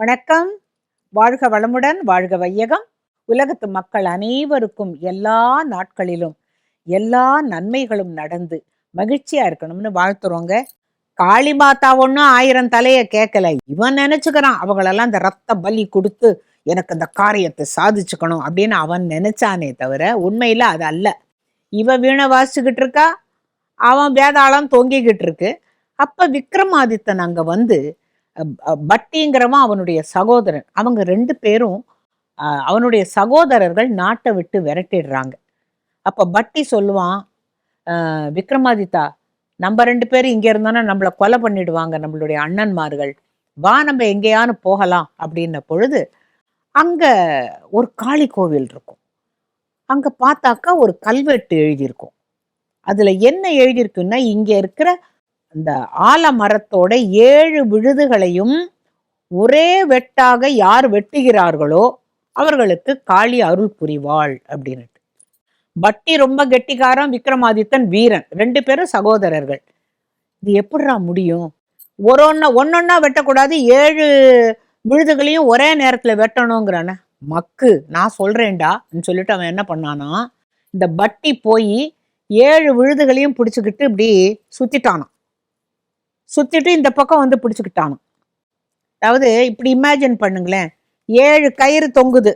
வணக்கம். வாழ்க வளமுடன் வாழ்க வையகம். உலகத்து மக்கள் அனைவருக்கும் எல்லா நாட்களிலும் எல்லா நன்மைகளும் நடந்து மகிழ்ச்சியா இருக்கணும்னு வாழ்த்துறோங்க. காளி மாதா ஒன்றும் ஆயிரம் தலையை கேட்கல இவன் நினைச்சுக்கிறான் அவங்களெல்லாம் இந்த ரத்த பலி கொடுத்து எனக்கு இந்த காரியத்தை சாதிச்சுக்கணும் அப்படின்னு அவன் நினைச்சானே தவிர உண்மையில் அது அல்ல. இவ வீணை வாசிச்சுக்கிட்டு இருக்கா? அவன் வேதாளம் தொங்கிக்கிட்டு இருக்கு. அப்போ விக்ரமாதித்தன் அங்கே வந்து பட்டிங்கிறவன் அவனுடைய சகோதரன். அவங்க ரெண்டு பேரும் அவனுடைய சகோதரர்கள் நாட்டை விட்டு விரட்டிடுறாங்க. அப்போ பட்டி சொல்லுவான் விக்ரமாதித்தா நம்ம ரெண்டு பேரும் இங்கே இருந்தோன்னா நம்மளை கொலை பண்ணிடுவாங்க நம்மளுடைய அண்ணன்மார்கள். வா நம்ம எங்கேயானு போகலாம் அப்படின்ன பொழுது அங்கே ஒரு காளி கோவில் இருக்கும். அங்கே பார்த்தாக்கா ஒரு கல்வெட்டு எழுதியிருக்கும். அதில் என்ன எழுதியிருக்குன்னா இங்கே இருக்கிற அந்த ஆலமரத்தோட ஏழு விழுதுகளையும் ஒரே வெட்டாக யார் வெட்டுகிறார்களோ அவர்களுக்கு காளி அருள் புரிவாள் அப்படின்னுட்டு. பட்டி ரொம்ப கெட்டிக்காரன் விக்ரமாதித்தன் வீரன். ரெண்டு பேரும் சகோதரர்கள். இது எப்படிடா முடியும்? ஒரு ஒன்ன ஒன்னொன்னா வெட்டக்கூடாது ஏழு விழுதுகளையும் ஒரே நேரத்துல வெட்டணுங்கிறான மக்கு நான் சொல்றேன்டான்னு சொல்லிட்டு அவன் என்ன பண்ணானா இந்த பட்டி போய் ஏழு விழுதுகளையும் பிடிச்சிக்கிட்டு இப்படி சுத்திட்டானான் சுத்திட்டு இந்த பக்கம் வந்து பிடிச்சிக்கிட்டானோ அதாவது இப்படி இமேஜின் பண்ணுங்களேன். ஏழு கயிறு தொங்குது.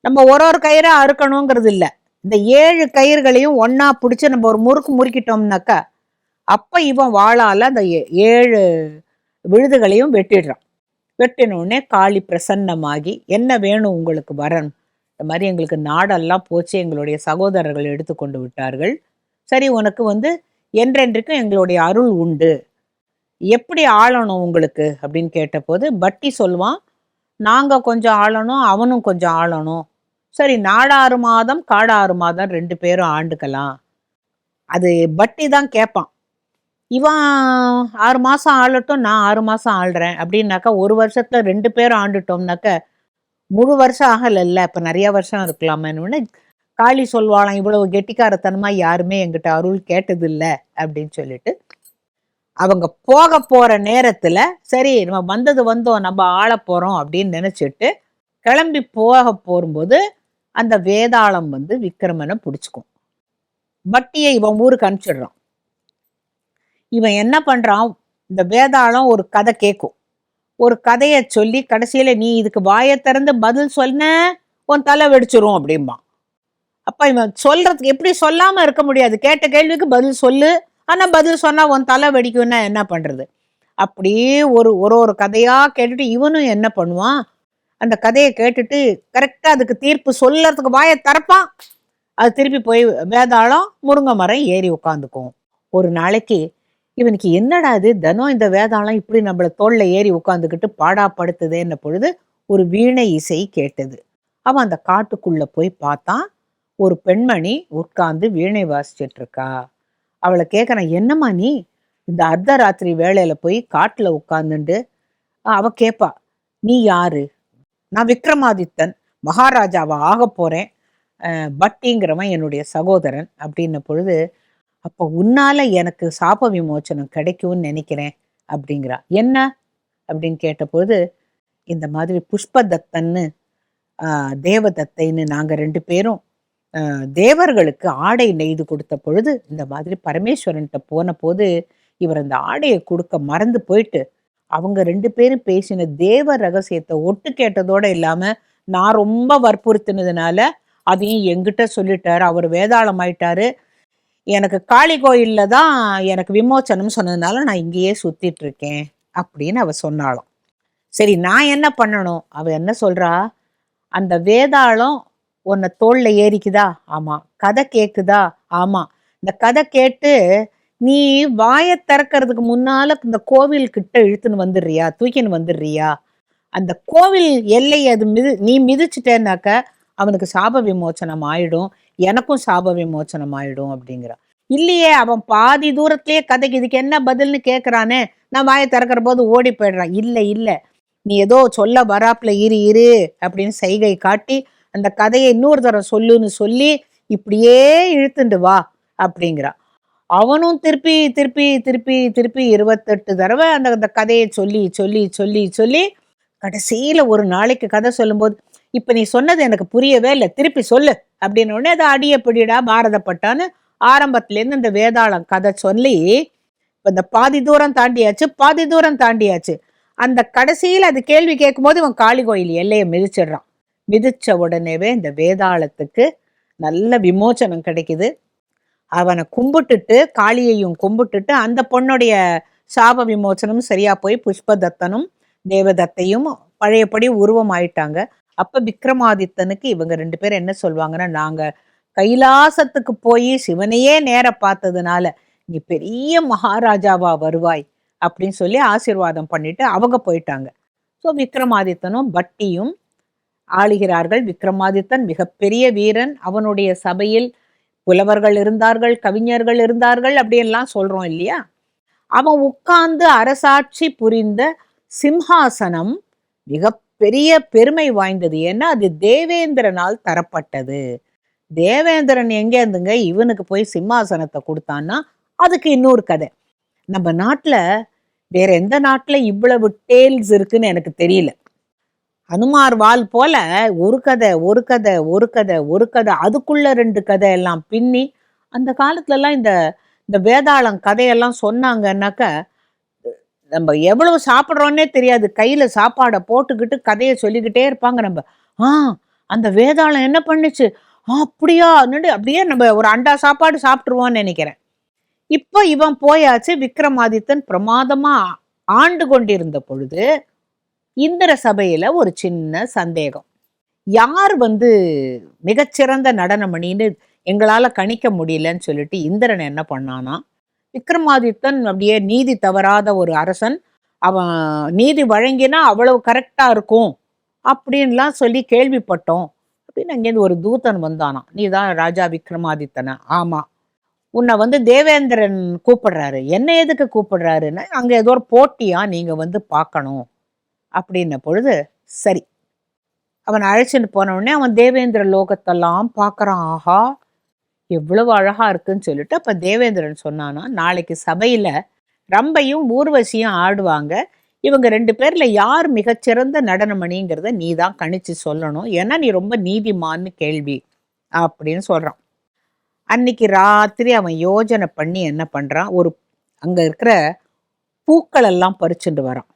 நம்ம ஒரு ஒரு கயிறாக அறுக்கணுங்கிறது இல்லை இந்த ஏழு கயிறுகளையும் ஒன்றா பிடிச்சி நம்ம ஒரு முறுக்கு முறுக்கிட்டோம்னாக்கா அப்போ இவன் வாழால் அந்த ஏ- ஏழு விழுதுகளையும் வெட்டிடுறான். வெட்டினோடனே காளி பிரசன்னமாகி என்ன வேணும் உங்களுக்கு வரணும்? இந்த மாதிரி எங்களுக்கு நாடெல்லாம் போச்சு எங்களுடைய சகோதரர்கள் எடுத்துக்கொண்டு விட்டார்கள். சரி உனக்கு வந்து என்றென்றைக்கும் எங்களுடைய அருள் உண்டு. எப்படி ஆளணும் உங்களுக்கு? அப்படின்னு கேட்டபோது பட்டி சொல்லுவான் நாங்கள் கொஞ்சம் ஆளணும் அவனும் கொஞ்சம் ஆளணும். சரி நாடாறு மாதம் காடாறு மாதம் ரெண்டு பேரும் ஆண்டுக்கலாம். அது பட்டி தான் கேட்பான் இவன் ஆறு மாதம் ஆளட்டும் நான் ஆறு மாதம் ஆள்றேன். அப்படின்னாக்கா ஒரு வருஷத்தில் ரெண்டு பேரும் ஆண்டுட்டோம்னாக்க முழு வருஷம் ஆகலைல்ல. இப்போ நிறையா வருஷம் இருக்கலாமேனு காளி சொல்வாளாம் இவ்வளவு கெட்டிக்காரத்தனமாக யாருமே எங்கிட்ட அருள் கேட்டதில்லை. அப்படின்னு சொல்லிட்டு அவங்க போக போகிற நேரத்தில் சரி நம்ம வந்தது வந்தோம் நம்ம ஆள போகிறோம் அப்படின்னு நினச்சிட்டு கிளம்பி போக போகும்போது அந்த வேதாளம் வந்து விக்ரமனை பிடிச்சிக்கும். வட்டியை இவன் ஊருக்கு அனுப்பிச்சிடுறான். இவன் என்ன பண்ணுறான் இந்த வேதாளம் ஒரு கதை கேட்கும் ஒரு கதையை சொல்லி கடைசியில் நீ இதுக்கு வாயை திறந்து பதில் சொன்ன உன் தலை வெடிச்சிரும் அப்படிம்பான். அப்போ இவன் சொல்கிறதுக்கு எப்படி சொல்லாமல் இருக்க முடியாது? கேட்ட கேள்விக்கு பதில் சொல்லு. ஆனால் பதில் சொன்னால் உன் தலை வெடிக்கும்னா என்ன பண்ணுறது அப்படியே ஒரு ஒரு ஒரு கதையாக கேட்டுட்டு இவனும் என்ன பண்ணுவான்? அந்த கதையை கேட்டுட்டு கரெக்டாக அதுக்கு தீர்ப்பு சொல்லறதுக்கு வாயை திறப்பான். அது திருப்பி போய் வேதாளம் முருங்கை மரம் ஏறி உட்காந்துக்கும் ஒரு நாளைக்கு இவனுக்கு என்னடா இது? தினம் இந்த வேதாளம் இப்படி நம்மளை தோல்ல ஏறி உட்காந்துக்கிட்டு பாடாப்படுத்துதேன்ன பொழுது ஒரு வீணை இசை கேட்டது. அவன் அந்த காட்டுக்குள்ளே போய் பார்த்தான். ஒரு பெண்மணி உட்கார்ந்து வீணை வாசிச்சிட்டு இருக்கா. அவளை கேட்கறான் என்னம்மா நீ? இந்த அர்த்தராத்திரி வேலையில் போய் காட்டுல உட்காந்துண்டு அவ கேப்பா நீ யாரு? நான் விக்ரமாதித்தன் மகாராஜாவா ஆக போறேன் பட்டிங்கிறவன் என்னுடைய சகோதரன் அப்படின்ன பொழுது அப்போ உன்னால எனக்கு சாப விமோச்சனம் கிடைக்கும்னு நினைக்கிறேன் அப்படிங்கிறா. என்ன? அப்படின்னு கேட்டபோது இந்த மாதிரி புஷ்பதத்தன்னு தேவதத்தைன்னு நாங்க ரெண்டு பேரும் தேவர்களுக்கு ஆடை நெய்து கொடுத்த பொழுது இந்த மாதிரி பரமேஸ்வரன்கிட்ட போன போது இவர் அந்த ஆடையை கொடுக்க மறந்து போயிட்டு அவங்க ரெண்டு பேரும் பேசின தேவ ரகசியத்தை ஒட்டு கேட்டதோட இல்லாம நான் ரொம்ப வற்புறுத்தினதுனால அதையும் எங்கிட்ட சொல்லிட்டாரு. அவர் வேதாளம் ஆயிட்டாரு எனக்கு காளி கோயில்ல தான் எனக்கு விமோச்சனம் சொன்னதுனால நான் இங்கேயே சுத்திட்டு இருக்கேன் அப்படின்னு அவ சொன்னாலும் சரி நான் என்ன பண்ணணும்? அவ என்ன சொல்றா? அந்த வேதாளம் உன்னை தோல்ல ஏறிக்குதா? ஆமா. கதை கேட்குதா ஆமா. இந்த கதை கேட்டு நீ வாயை திறக்கிறதுக்கு முன்னால இந்த கோவில் கிட்ட இழுத்துன்னு வந்துடுறியா? தூக்கின்னு வந்துடுறியா? அந்த கோவில் எல்லை அது மிது நீ மிதிச்சிட்டேனாக்க அவனுக்கு சாப விமோச்சனம் ஆயிடும். எனக்கும் சாப விமோச்சனம் ஆயிடும் அப்படிங்கிறான் இல்லையே அவன் பாதி தூரத்திலேயே கதைக்கு இதுக்கு என்ன பதில்னு கேட்குறானே நான் வாயை திறக்கிற போது ஓடி போயிடுறான். இல்லை இல்லை. நீ ஏதோ சொல்ல வராப்புல இரு இரு அப்படின்னு சைகை காட்டி அந்த கதையை இன்னொரு தடவை சொல்லுன்னு சொல்லி இப்படியே இழுத்துண்டு வா அப்படிங்கிறான் அவனும் திருப்பி திருப்பி திருப்பி திருப்பி இருபத்தெட்டு தடவை அந்த அந்த கதையை சொல்லி சொல்லி சொல்லி சொல்லி கடைசியில் ஒரு நாளைக்கு கதை சொல்லும்போது இப்போ நீ சொன்னது எனக்கு புரியவே இல்லை திருப்பி சொல்லு அப்படின்னு உடனே அதை அடியப்படிடா பாரதப்பட்டான்னு ஆரம்பத்துலேருந்து இந்த வேதாளம் கதை சொல்லி இப்ப இந்த பாதி தூரம் தாண்டியாச்சு பாதி தூரம் தாண்டியாச்சு. அந்த கடைசியில் அது கேள்வி கேட்கும்போது இவன் காளி கோயில் எல்லையை மிதிச்சிடுறான். மிதிச்ச உடனேவே இந்த வேதாளத்துக்கு நல்ல விமோச்சனம் கிடைக்குது. அவனை கும்பிட்டுட்டு காளியையும் கும்பிட்டுட்டு அந்த பொண்ணுடைய சாப விமோச்சனம் சரியா போய் புஷ்பதத்தனும் தேவதத்தையும் பழையபடி உருவம் ஆயிட்டாங்க அப்ப விக்ரமாதித்தனுக்கு இவங்க ரெண்டு பேரும் என்ன சொல்லுவாங்கன்னா நாங்க கைலாசத்துக்கு போய் சிவனையே நேர பார்த்ததுனால நீ பெரிய மகாராஜாவா வருவாய் அப்படின்னு சொல்லி ஆசீர்வாதம் பண்ணிட்டு அவங்க போயிட்டாங்க. ஸோ விக்ரமாதித்தனும் பட்டியும் ஆளுகிறார்கள். விக்ரமாதித்தன் மிகப்பெரிய வீரன். அவனுடைய சபையில் புலவர்கள் இருந்தார்கள் கவிஞர்கள் இருந்தார்கள் அப்படின்லாம் சொல்றோம் இல்லையா? அவன் உட்கார்ந்து அரசாட்சி புரிந்த சிம்ஹாசனம் மிகப்பெரிய பெருமை வாய்ந்தது. ஏன்னா அது தேவேந்திரனால் தரப்பட்டது. தேவேந்திரன் எங்கே இருந்துங்க? இவனுக்கு போய் சிம்மாசனத்தை கொடுத்தான்னா அதுக்கு இன்னொரு கதை. நம்ம நாட்டில் வேற எந்த நாட்டில் இவ்வளவு டேல்ஸ் இருக்குன்னு எனக்கு தெரியல. அனுமார் வால் போல ஒரு கதை ஒரு கதை ஒரு கதை ஒரு கதை அதுக்குள்ள ரெண்டு கதை எல்லாம் பின்னி அந்த காலத்துலலாம் இந்த இந்த வேதாளம் கதையெல்லாம் சொன்னாங்கன்னாக்க நம்ம எவ்வளவு சாப்பிட்றோன்னே தெரியாது. கையில் சாப்பாடை போட்டுக்கிட்டு கதையை சொல்லிக்கிட்டே இருப்பாங்க நம்ம. ஆ அந்த வேதாளம் என்ன பண்ணுச்சு? அப்படியா அப்படியே நம்ம ஒரு அண்டா சாப்பாடு சாப்பிட்ருவோன்னு நினைக்கிறேன். இப்போ இவன் போயாச்சு விக்ரமாதித்தன் பிரமாதமாக ஆண்டு கொண்டிருந்த பொழுது இந்திர சபையில் ஒரு சின்ன சந்தேகம். யார் வந்து மிகச்சிறந்த நடனமணின்னு எங்களால் கணிக்க முடியலன்னு சொல்லிட்டு இந்திரன் என்ன பண்ணானா விக்ரமாதித்தன் அப்படியே நீதி தவறாத ஒரு அரசன் அவன் நீதி வழங்கினா அவ்வளவு கரெக்டாக இருக்கும் அப்படின்லாம் சொல்லி கேள்விப்பட்டோம். அப்படின்னு அங்கேருந்து ஒரு தூதன் வந்தானாம் நீ தான் ராஜா விக்ரமாதித்தனை? ஆமா. உன்னை வந்து தேவேந்திரன் கூப்பிடுறாரு. என்ன எதுக்கு கூப்பிடுறாருன்னு? அங்கே ஏதோ ஒரு போட்டியாக நீங்கள் வந்து பார்க்கணும். அப்படின்ன பொழுது சரி. அவன் அழைச்சிட்டு போன உடனே அவன் தேவேந்திர லோகத்தெல்லாம் பார்க்குறான். ஆஹா எவ்வளவு அழகா இருக்குன்னு சொல்லிட்டு அப்போ தேவேந்திரன் சொன்னானா நாளைக்கு சபையில் ரம்பையும் ஊர்வசியும் ஆடுவாங்க. இவங்க ரெண்டு பேரில் யார் மிகச்சிறந்த நடனமணிங்கிறத நீ தான் கணிச்சு சொல்லணும். ஏன்னா நீ ரொம்ப நீதிமான்னு கேள்வி அப்படின்னு சொல்கிறான் அன்னைக்கு ராத்திரி அவன் யோஜனை பண்ணி என்ன பண்ணுறான் ஒரு அங்கே இருக்கிற பூக்கள் எல்லாம் பறிச்சுட்டு வரான்.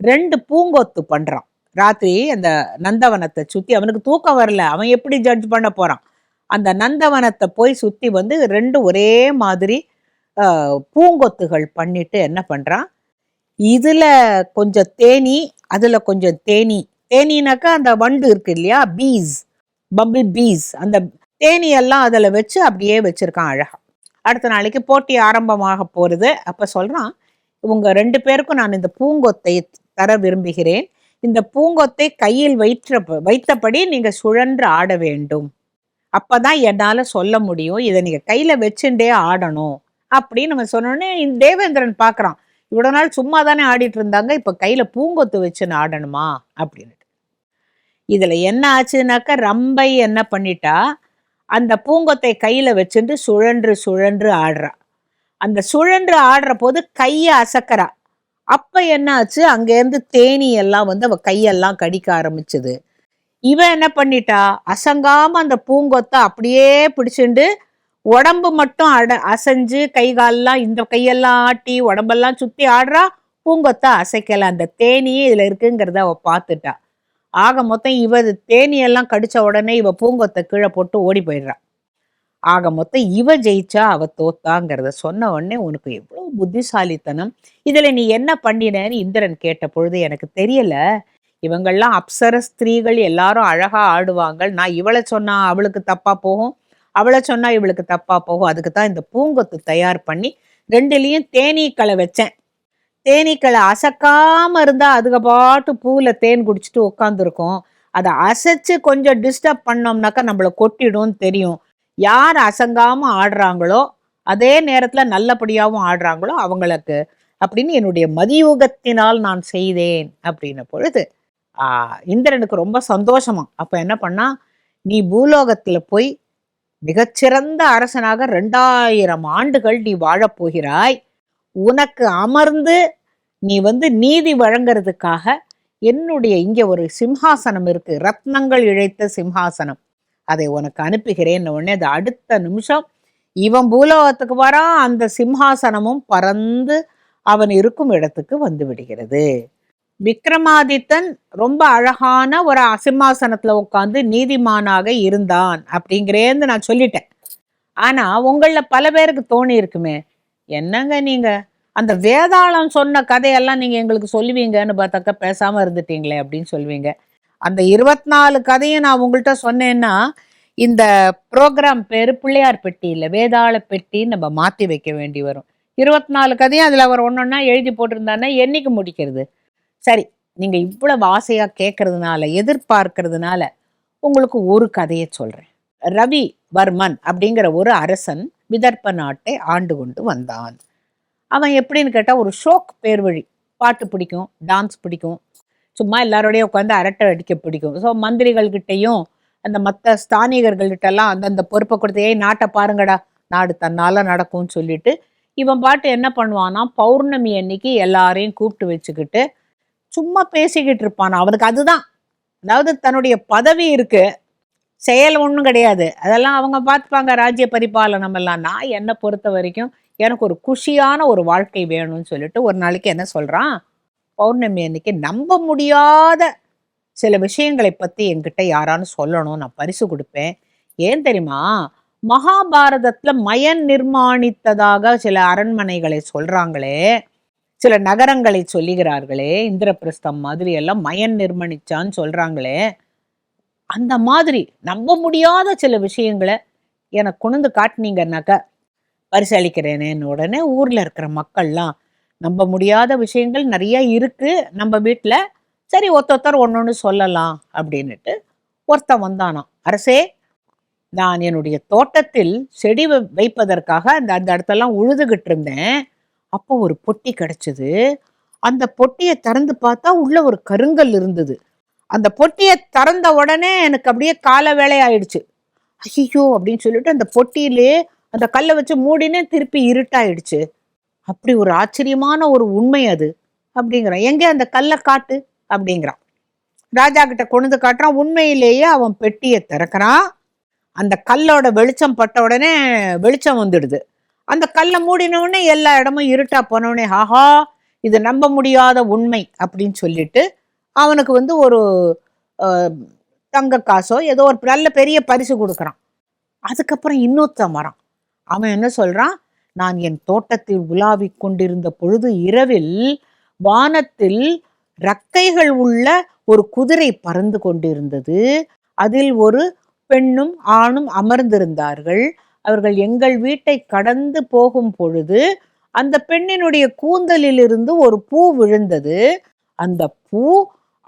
ரெண்டு பூங்கொத்து பண்ணுறான் ராத்திரி அந்த நந்தவனத்தை சுற்றி அவனுக்கு தூக்கம் வரல. அவன் எப்படி ஜட்ஜ் பண்ண போகிறான் அந்த நந்தவனத்தை போய் சுற்றி வந்து ரெண்டு ஒரே மாதிரி பூங்கொத்துகள் பண்ணிட்டு என்ன பண்ணுறான் இதில் கொஞ்சம் தேனி அதில் கொஞ்சம் தேனி. தேனீனாக்கா அந்த வண்டு இருக்கு இல்லையா? பீஸ் பம்பிள் பீஸ் அந்த தேனியெல்லாம் அதில் வச்சு அப்படியே வச்சுருக்கான் அழகாக அடுத்த நாளைக்கு போட்டி ஆரம்பமாக போகிறது அப்போ சொல்கிறான் இவங்க ரெண்டு பேருக்கும் நான் இந்த பூங்கொத்தை தர விரும்புகிறேன். இந்த பூங்கொத்தை கையில் வைற்ற வைத்தபடி நீங்கள் சுழன்று ஆட வேண்டும். அப்போதான் என்னால் சொல்ல முடியும். இதை நீங்கள் கையில் வச்சுட்டே ஆடணும். அப்படின்னு நம்ம சொன்னோடனே தேவேந்திரன் பார்க்குறான் இவ்வளோ நாள் சும்மா தானே ஆடிட்டு இருந்தாங்க. இப்போ கையில் பூங்கொத்து வச்சுன்னு ஆடணுமா? அப்படின்ட்டு இதில் என்ன ஆச்சுனாக்கா ரம்பை என்ன பண்ணிட்டா அந்த பூங்கொத்தை கையில் வச்சுட்டு சுழன்று சுழன்று ஆடுறா. அந்த சுழன்று ஆடுற போது கையை அசக்கிறா. அப்ப என்ன ஆச்சு அங்கேருந்து தேனி எல்லாம் வந்து அவ கையெல்லாம் கடிக்க ஆரம்பிச்சது. இவன் என்ன பண்ணிட்டா? அசங்காம அந்த பூங்கொத்தை அப்படியே பிடிச்சிண்டு உடம்பு மட்டும் அட அசைஞ்சு கை கால்லாம் இந்த கையெல்லாம் ஆட்டி உடம்பெல்லாம் சுத்தி ஆடுறா. பூங்கொத்தை அசைக்கல. அந்த தேனியே இதுல இருக்குங்கிறத அவ பார்த்துட்டா. ஆக மொத்தம் இவ தேனியெல்லாம் கடிச்ச உடனே இவ பூங்கொத்தை கீழே போட்டு ஓடி போயிடுறா. ஆக மொத்தம் இவ ஜெயிச்சா அவ தோத்தாங்கிறத சொன்ன உடனே உனக்கு எவ்வளவு புத்திசாலித்தனம். இதுல நீ என்ன பண்ணினேன்னு இந்திரன் கேட்ட பொழுது எனக்கு தெரியல. இவங்கள்லாம் அப்சர ஸ்திரீகள் எல்லாரும் அழகா ஆடுவாங்க நான் இவளை சொன்னா அவளுக்கு தப்பா போகும். அவளை சொன்னா இவளுக்கு தப்பா போகும். அதுக்கு தான் இந்த பூங்கொத்து தயார் பண்ணி ரெண்டுலேயும் தேனீக்களை வச்சேன். தேனீக்களை அசக்காம இருந்தா அதுக பாட்டு பூவில் தேன் குடிச்சிட்டு உட்காந்துருக்கும் அதை அசைச்சு கொஞ்சம் டிஸ்டர்ப் பண்ணோம்னாக்கா நம்மளை கொட்டிடும் தெரியும். யார் அசங்காமல் ஆடுறாங்களோ அதே நேரத்தில் நல்லபடியாகவும் ஆடுறாங்களோ அவங்களுக்கு அப்படின்னு என்னுடைய மதியூகத்தினால் நான் செய்தேன் அப்படின்ன பொழுது இந்திரனுக்கு ரொம்ப சந்தோஷமா. அப்போ என்ன பண்ணா நீ பூலோகத்தில் போய் மிகச்சிறந்த அரசனாக ரெண்டாயிரம் ஆண்டுகள் நீ வாழப்போகிறாய் உனக்கு அமர்ந்து நீ வந்து நீதி வழங்குறதுக்காக என்னுடைய இங்கே ஒரு சிம்ஹாசனம் இருக்கு. ரத்னங்கள் இழைத்த சிம்ஹாசனம். அதை உனக்கு அனுப்புகிறேன். உடனே அது அடுத்த நிமிஷம் இவன் பூலோகத்துக்கு வரான் அந்த சிம்ஹாசனமும் பறந்து அவன் இருக்கும் இடத்துக்கு வந்து விடுகிறது. விக்ரமாதித்தன் ரொம்ப அழகான ஒரு சிம்மாசனத்துல உட்காந்து நீதிமானாக இருந்தான் அப்படிங்கிறேந்து நான் சொல்லிட்டேன். ஆனா உங்களில் பல பேருக்கு தோணி இருக்குமே. என்னங்க நீங்க? அந்த வேதாளம் சொன்ன கதையெல்லாம் நீங்க எங்களுக்கு சொல்லுவீங்கன்னு பார்த்தாக்கா பேசாம இருந்துட்டீங்களே அப்படின்னு சொல்லுவீங்க. அந்த இருபத்தி நாலு கதையும் நான் உங்கள்கிட்ட சொன்னேன்னா இந்த ப்ரோக்ராம் பேர் பிள்ளையார் பெட்டி இல்லை வேதாள பெட்டின்னு நம்ம மாற்றி வைக்க வேண்டி வரும். இருபத்தி நாலு கதையும் அதில் அவர் ஒன்னொன்னா எழுதி போட்டிருந்தாருன்னா என்னைக்கு முடிக்கிறது? சரி நீங்கள் இவ்வளவு ஆசையாக கேட்கறதுனால எதிர்பார்க்கறதுனால உங்களுக்கு ஒரு கதையை சொல்கிறேன் ரவி வர்மன் அப்படிங்கிற ஒரு அரசன் விதர்ப்ப நாட்டை ஆண்டு கொண்டு வந்தான். அவன் எப்படின்னு கேட்டால் ஒரு ஷோக் பேர் வழி பாட்டு பிடிக்கும் டான்ஸ் பிடிக்கும் சும்மா எல்லாரோடையும் உட்காந்து அரட்டை அடிக்க பிடிக்கும். ஸோ மந்திரிகள்கிட்டையும் அந்த மற்ற ஸ்தானிகர்கள்கிட்டலாம் அந்தந்த பொறுப்பை கொடுத்து ஏய் நாட்டை பாருங்கடா நாடு தன்னால் நடக்கும்னு சொல்லிட்டு இவன் பாட்டு என்ன பண்ணுவான்னா பௌர்ணமி அன்னைக்கு எல்லாரையும் கூப்பிட்டு வச்சுக்கிட்டு சும்மா பேசிக்கிட்டு இருப்பான். அவனுக்கு அதுதான். அதாவது தன்னுடைய பதவி இருக்கு. செயல் ஒன்றும் கிடையாது. அதெல்லாம் அவங்க பார்த்துப்பாங்க ராஜ்ய பரிபாலனம் எல்லாம். நான் என்னை பொறுத்த வரைக்கும் எனக்கு ஒரு குஷியான ஒரு வாழ்க்கை வேணும்னு சொல்லிட்டு ஒரு நாளைக்கு என்ன சொல்கிறான் பௌர்ணமி அன்னைக்கு நம்ப முடியாத சில விஷயங்களை பற்றி என்கிட்ட யாரான்னு சொல்லணும். நான் பரிசு கொடுப்பேன். ஏன் தெரியுமா? மகாபாரதத்தில் மயன் நிர்மாணித்ததாக சில அரண்மனைகளை சொல்கிறாங்களே சில நகரங்களை சொல்லுகிறார்களே. இந்திரபிரஸ்தம் மாதிரி எல்லாம் மயன் நிர்மணிச்சான்னு சொல்கிறாங்களே அந்த மாதிரி நம்ப முடியாத சில விஷயங்களை எனக்கு கொண்டு காட்டினீங்கன்னாக்க பரிசளிக்கிறேனேன்னு உடனே ஊரில் இருக்கிற மக்கள்லாம் நம்ப முடியாத விஷயங்கள் நிறைய இருக்குது நம்ம வீட்டில் சரி ஒருத்தொத்தர் ஒன்று ஒன்று சொல்லலாம் அப்படின்னுட்டு ஒருத்தன் வந்தானாம். அரசே நான் என்னுடைய தோட்டத்தில் செடி வை- வைப்பதற்காக அந்த அந்த இடத்தெல்லாம் உழுதுகிட்டு இருந்தேன். அப்போ ஒரு பொட்டி கிடச்சிது. அந்த பொட்டியை திறந்து பார்த்தா உள்ள ஒரு கருங்கல் இருந்தது. அந்த பொட்டியை திறந்த உடனே எனக்கு அப்படியே கால வேலையாயிடுச்சு. ஐயோ அப்படின்னு சொல்லிட்டு அந்த பொட்டியிலே அந்த கல்லை வச்சு மூடினே திருப்பி இருட்டாயிடுச்சு. அப்படி ஒரு ஆச்சரியமான ஒரு உண்மை அது அப்படிங்கிறான். எங்க அந்த கல்லை காட்டு? அப்படிங்கிறான். ராஜா கிட்ட கொண்டு காட்டுறான். உண்மையிலேயே அவன் பெட்டியை திறக்கிறான். அந்த கல்லோட வெளிச்சம் பட்ட உடனே வெளிச்சம் வந்துடுது. அந்த கல்லை மூடினவுடனே எல்லா இடமும் இருட்டா போனவுடனே ஆஹா இது நம்ப முடியாத உண்மை அப்படின்னு சொல்லிட்டு அவனுக்கு வந்து ஒரு தங்க காசோ ஏதோ ஒரு நல்ல பெரிய பரிசு கொடுக்குறான். அதுக்கப்புறம் இன்னொருத்தன் வரான். அவன் என்ன சொல்றான்? நான் என் தோட்டத்தில் உலாவிக் கொண்டிருந்த பொழுது இரவில் வானத்தில் ரக்கைகள் உள்ள ஒரு குதிரை பறந்து கொண்டிருந்தது. அதில் ஒரு பெண்ணும் ஆணும் அமர்ந்திருந்தார்கள். அவர்கள் எங்கள் வீட்டை கடந்து போகும் பொழுது அந்த பெண்ணினுடைய கூந்தலிலிருந்து ஒரு பூ விழுந்தது. அந்த பூ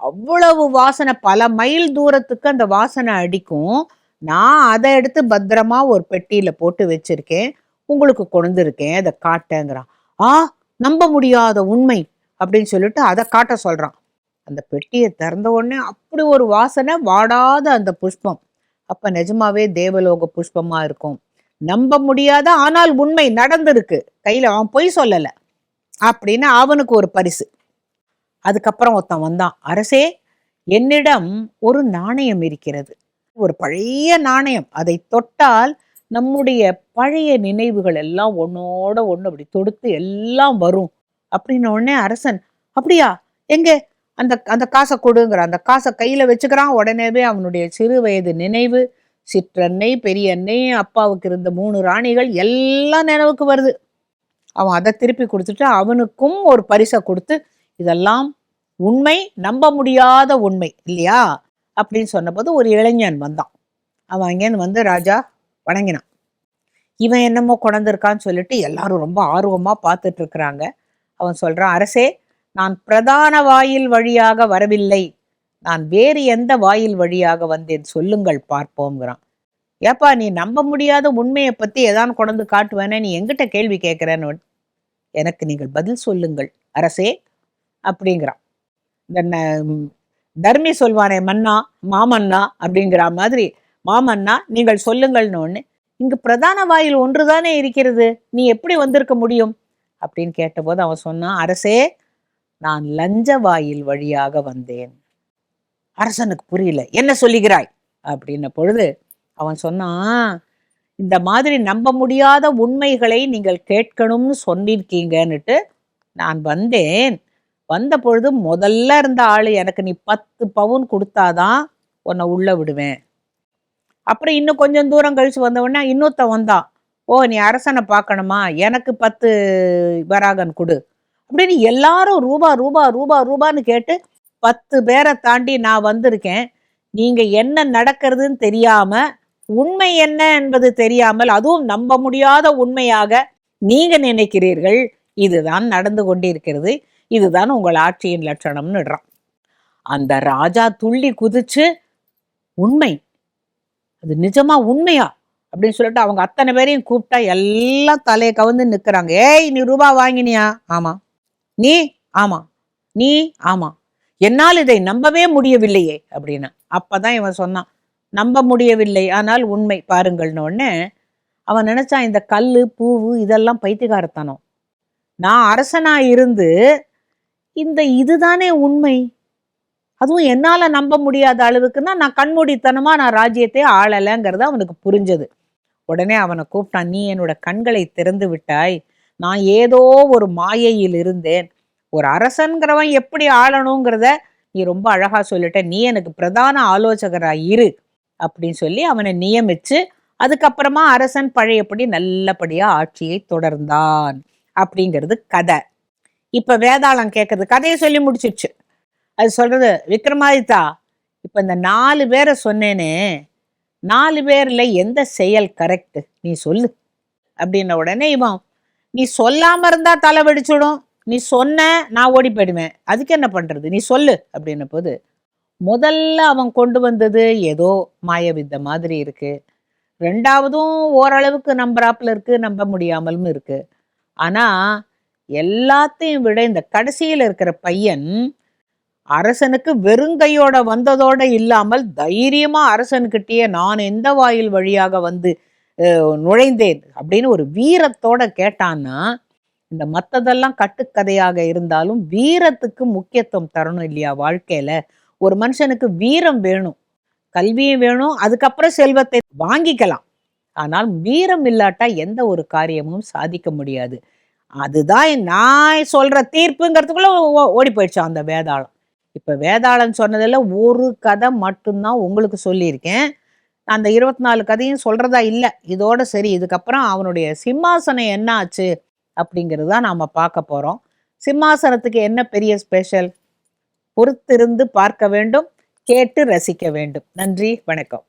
அவ்வளவு வாசனை பல மைல் தூரத்துக்கு அந்த வாசனை அடிக்கும். நான் அதை எடுத்து பத்திரமா ஒரு பெட்டியில போட்டு வச்சிருக்கேன். உங்களுக்கு கொண்டிருக்கேன் அதை காட்டேங்கிறான். ஆ நம்ப முடியாத உண்மை அப்படின்னு சொல்லிட்டு அதை காட்ட சொல்கிறான் அந்த பெட்டியை திறந்த உடனே அப்படி ஒரு வாசனை வாடாத அந்த புஷ்பம். அப்போ நிஜமாவே தேவலோக புஷ்பமாக இருக்கும். நம்ப முடியாத ஆனால் உண்மை நடந்திருக்கு. கையில் அவன் பொய் சொல்லலை அப்படின்னு அவனுக்கு ஒரு பரிசு. அதுக்கப்புறம் ஒருத்தன் வந்தான். அரசே என்னிடம் ஒரு நாணயம் இருக்கிறது. ஒரு பழைய நாணயம். அதை தொட்டால் நம்முடைய பழைய நினைவுகள் எல்லாம் ஒன்னோட ஒன்று அப்படி தொடுத்து எல்லாம் வரும். அப்படின்ன உடனே அரசன் அப்படியா? எங்க? அந்த அந்த காசை கொடுங்கிற அந்த காசை கையில் வச்சுக்கிறான். உடனேவே அவனுடைய சிறு வயது நினைவு சிற்றன்னை பெரியன்னை அப்பாவுக்கு இருந்த மூணு ராணிகள் எல்லாம் நினைவுக்கு வருது. அவன் அதை திருப்பி கொடுத்துட்டு அவனுக்கும் ஒரு பரிசை கொடுத்து இதெல்லாம் உண்மை நம்ப முடியாத உண்மை இல்லையா? அப்படின்னு சொன்னபோது ஒரு இளைஞன் வந்தான். அவன் அங்கேருந்து வந்து ராஜா வணங்கினான். இவன் என்னமோ கொண்டிருக்கான்னு சொல்லிட்டு எல்லாரும் ரொம்ப ஆர்வமா பார்த்துட்டு இருக்கிறாங்க அவன் சொல்றான் அரசே நான் பிரதான வாயில் வழியாக வரவில்லை. நான் வேறு எந்த வாயில் வழியாக வந்தேன்? சொல்லுங்கள் பார்ப்போங்கிறான் ஏப்பா நீ நம்ப முடியாத உண்மையை பத்தி ஏதான் கொண்டு காட்டுவேனே? நீ எங்கிட்ட கேள்வி கேட்குறேன்னு எனக்கு நீங்கள் பதில் சொல்லுங்கள் அரசே அப்படிங்கிறான். இந்த தர்மி சொல்வானே மன்னா மாமன்னா அப்படிங்கிற மாதிரி மாமன்னா நீங்கள் சொல்லுங்கள்னு ஒன்று இங்கு பிரதான வாயில் ஒன்றுதானே இருக்கிறது? நீ எப்படி வந்திருக்க முடியும்? அப்படின்னு கேட்டபோது அவன் சொன்னான் அரசே நான் லஞ்ச வாயில் வழியாக வந்தேன். அரசனுக்கு புரியல. என்ன சொல்லுகிறாய்? அப்படின்ன பொழுது அவன் சொன்னான் இந்த மாதிரி நம்ப முடியாத உண்மைகளை நீங்கள் கேட்கணும்னு சொல்லியிருக்கீங்கன்னுட்டு நான் வந்தேன். வந்த பொழுது முதல்ல இருந்த ஆள் எனக்கு நீ பத்து பவுன் கொடுத்தாதான் உன்னை உள்ள விடுவேன். அப்புறம் இன்னும் கொஞ்சம் தூரம் கழித்து வந்தவொடனே இன்னொருத்த வந்தான் ஓ நீ அரசனை பார்க்கணுமா? எனக்கு பத்து வராகன் கொடு. அப்படின்னு எல்லாரும் ரூபா ரூபா ரூபா ரூபான்னு கேட்டு பத்து பேரை தாண்டி நான் வந்திருக்கேன். நீங்கள் என்ன நடக்கிறதுன்னு தெரியாமல் உண்மை என்ன என்பது தெரியாமல் அதுவும் நம்ப முடியாத உண்மையாக நீங்கள் நினைக்கிறீர்கள். இதுதான் நடந்து கொண்டிருக்கிறது. இதுதான் உங்கள் ஆட்சியின் லட்சணம்னுடுறான் அந்த ராஜா துள்ளி குதிச்சு உண்மை அது நிஜமா உண்மையா? அப்படின்னு சொல்லிட்டு அவங்க அத்தனை பேரையும் கூப்பிட்டா எல்லாம் தலையை கவுந்து நிக்கிறாங்க. ஏய் நீ ரூபா வாங்கினியா? ஆமா. நீ? ஆமா. நீ? ஆமா. என்னால் இதை நம்பவே முடியவில்லையே அப்படின்னு. அப்பதான் இவன் சொன்னான். நம்ப முடியவில்லை ஆனால் உண்மை. பாருங்கள்னு உடனே அவன் நினைச்சான் இந்த கல் பூவு இதெல்லாம் பைத்தியகாரத்தனம் நான் அரசனா இருந்து இந்த இதுதானே உண்மை? அதுவும் என்னால் நம்ப முடியாத அளவுக்குன்னா நான் கண்மூடித்தனமாக நான் ராஜ்யத்தை ஆளலைங்கிறது அவனுக்கு புரிஞ்சது. உடனே அவனை கூப்பிட்டான் நீ என்னோட கண்களை திறந்து விட்டாய். நான் ஏதோ ஒரு மாயையில் இருந்தேன். ஒரு அரசன்கிறவன் எப்படி ஆளணுங்கிறத நீ ரொம்ப அழகா சொல்லிட்ட. நீ எனக்கு பிரதான ஆலோசகராக இரு அப்படின்னு சொல்லி அவனை நியமிச்சு அதுக்கப்புறமா அரசன் பழையபடி நல்லபடியா ஆட்சியை தொடர்ந்தான் அப்படிங்கிறது கதை. இப்ப வேதாளம் கேட்கறது கதையை சொல்லி முடிச்சிடுச்சு அது சொல்கிறது விக்ரமாதித்தா இப்போ இந்த நாலு பேரை சொன்னேனே நாலு பேரில் எந்த செயல் கரெக்ட் நீ சொல்லு. அப்படின்ன உடனே இவன் நீ சொல்லாமல் இருந்தால் தலை வெடிச்சிடும். நீ சொன்ன நான் ஓடி போயிடுவேன். அதுக்கு என்ன பண்ணுறது நீ சொல்லு. அப்படின்ன போது முதல்ல அவன் கொண்டு வந்தது ஏதோ மாயவித்த மாதிரி இருக்குது ரெண்டாவதும் ஓரளவுக்கு நம்புறாப்புல இருக்குது நம்ப முடியாமலும் இருக்குது ஆனால் எல்லாத்தையும் விட இந்த கடைசியில் இருக்கிற பையன் அரசனுக்கு வெறுங்கையோட வந்ததோட இல்லாமல் தைரியமா அரசன்கிட்டயே நான் எந்த வாயில் வழியாக வந்து நுழைந்தேன் அப்படின்னு ஒரு வீரத்தோட கேட்டான்னா இந்த மத்ததெல்லாம் கட்டுக்கதையாக இருந்தாலும் வீரத்துக்கு முக்கியத்துவம் தரணும் இல்லையா வாழ்க்கையில? ஒரு மனுஷனுக்கு வீரம் வேணும் கல்வியும் வேணும் அதுக்கப்புறம் செல்வத்தை வாங்கிக்கலாம். ஆனால் வீரம் இல்லாட்டா எந்த ஒரு காரியமும் சாதிக்க முடியாது. அதுதான் நான் சொல்ற தீர்ப்புங்கிறதுக்குள்ள ஓ- ஓடி போயிடுச்சான் அந்த வேதாளம்? இப்போ வேதாளம் சொன்னதில் ஒரு கதை மட்டும்தான் உங்களுக்கு சொல்லியிருக்கேன். அந்த இருபத்தி நாலு கதையும் சொல்கிறதா இல்லை. இதோட சரி இதுக்கப்புறம் அவனுடைய சிம்மாசனம் என்ன ஆச்சு அப்படிங்கிறது தான் நாம் பார்க்க போகிறோம் சிம்மாசனத்துக்கு என்ன பெரிய ஸ்பெஷல் பொறுத்திருந்து பார்க்க வேண்டும் கேட்டு ரசிக்க வேண்டும். நன்றி வணக்கம்.